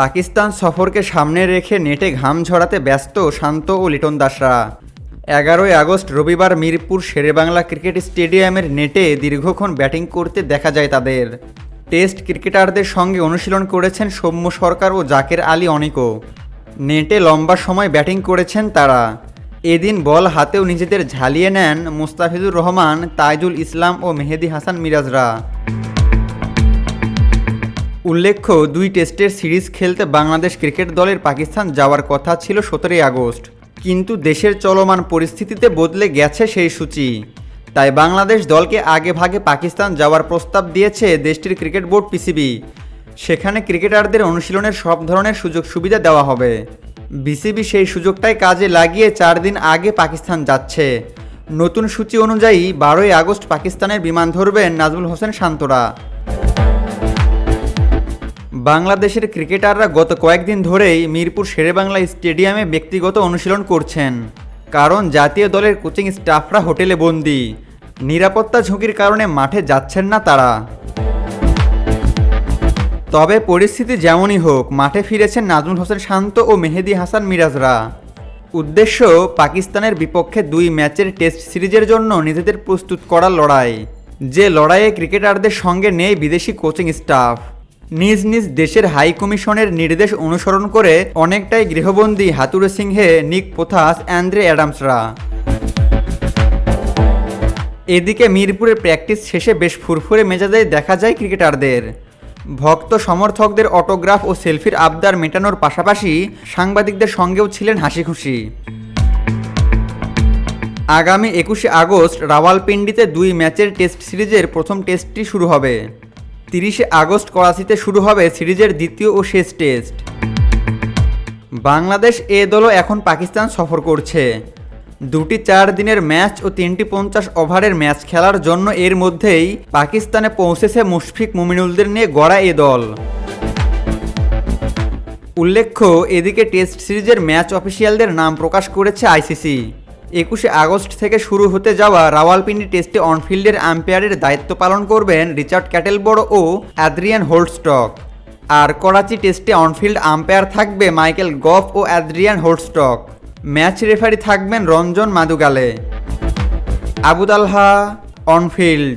পাকিস্তান সফরকে সামনে রেখে নেটে ঘাম ঝরাতে ব্যস্ত শান্ত ও লিটন দাসরা। এগারোই আগস্ট রবিবার মিরপুর শেরেবাংলা ক্রিকেট স্টেডিয়ামের নেটে দীর্ঘক্ষণ ব্যাটিং করতে দেখা যায় তাদের। টেস্ট ক্রিকেটারদের সঙ্গে অনুশীলন করেছেন সৌম্য সরকার ও জাকের আলী অনিকো। নেটে লম্বা সময় ব্যাটিং করেছেন তারা। এদিন বল হাতেও নিজেদের ঝালিয়ে নেন মুস্তাফিজুর রহমান, তাইজুল ইসলাম ও মেহেদি হাসান মিরাজরা। উল্লেখ্য, দুই টেস্টের সিরিজ খেলতে বাংলাদেশ ক্রিকেট দলের পাকিস্তান যাওয়ার কথা ছিল সতেরোই আগস্ট। কিন্তু দেশের চলমান পরিস্থিতিতে বদলে গেছে সেই সূচি। তাই বাংলাদেশ দলকে আগে ভাগে পাকিস্তান যাওয়ার প্রস্তাব দিয়েছে দেশটির ক্রিকেট বোর্ড পিসিবি। সেখানে ক্রিকেটারদের অনুশীলনের সব ধরনের সুযোগ সুবিধা দেওয়া হবে। বিসিবি সেই সুযোগটাই কাজে লাগিয়ে চার দিন আগে পাকিস্তান যাচ্ছে। নতুন সূচি অনুযায়ী বারোই আগস্ট পাকিস্তানের বিমান ধরবেন নাজমুল হোসেন শান্তরা। বাংলাদেশের ক্রিকেটাররা গত কয়েকদিন ধরেই মিরপুর শেরেবাংলা স্টেডিয়ামে ব্যক্তিগত অনুশীলন করছেন, কারণ জাতীয় দলের কোচিং স্টাফরা হোটেলে বন্দি। নিরাপত্তা ঝুঁকির কারণে মাঠে যাচ্ছেন না তারা। তবে পরিস্থিতি যেমনই হোক, মাঠে ফিরেছেন নাজমুল হোসেন শান্ত ও মেহেদি হাসান মিরাজরা। উদ্দেশ্য, পাকিস্তানের বিপক্ষে দুই ম্যাচের টেস্ট সিরিজের জন্য নিজেদের প্রস্তুত করার লড়াই। যে লড়াইয়ে ক্রিকেটারদের সঙ্গে নেই বিদেশি কোচিং স্টাফ। নিজ নিজ দেশের হাই কমিশনের নির্দেশ অনুসরণ করে অনেকটাই গৃহবন্দী হাতুড়ে সিংহে নিক পোথাস, অ্যান্দ্রে অ্যাডামসরা। এদিকে মিরপুরে প্র্যাকটিস শেষে বেশ ফুরফুরে মেজাজে দেখা যায় ক্রিকেটারদের। ভক্ত সমর্থকদের অটোগ্রাফ ও সেলফির আবদার মেটানোর পাশাপাশি সাংবাদিকদের সঙ্গেও ছিলেন হাসি খুশি আগামী একুশে আগস্ট রাওয়ালপিন্ডিতে দুই ম্যাচের টেস্ট সিরিজের প্রথম টেস্টটি শুরু হবে। তিরিশে আগস্ট করাচিতে শুরু হবে সিরিজের দ্বিতীয় ও শেষ টেস্ট। বাংলাদেশ এ দলও এখন পাকিস্তান সফর করছে। দুটি চার দিনের ম্যাচ ও তিনটি পঞ্চাশ ওভারের ম্যাচ খেলার জন্য এর মধ্যেই পাকিস্তানে পৌঁছেছে মুশফিক মুমিনুলদের নিয়ে গড়া এ দল। উল্লেখ্য, এদিকে টেস্ট সিরিজের ম্যাচ অফিসিয়ালদের নাম প্রকাশ করেছে আইসিসি। একুশে আগস্ট থেকে শুরু হতে যাওয়া রাওয়ালপিন্ডি টেস্টে অনফিল্ডের আম্পায়ারের দায়িত্ব পালন করবেন রিচার্ড ক্যাটেলবড় ও অ্যাদ্রিয়ান হোল্ডস্টক আর করাচি টেস্টে অনফিল্ড আম্পায়ার থাকবে মাইকেল গফ ও অ্যাদ্রিয়ান হোল্ডস্টক ম্যাচ রেফারি থাকবেন রঞ্জন মাদুগালে। আবুদালহা অনফিল্ড।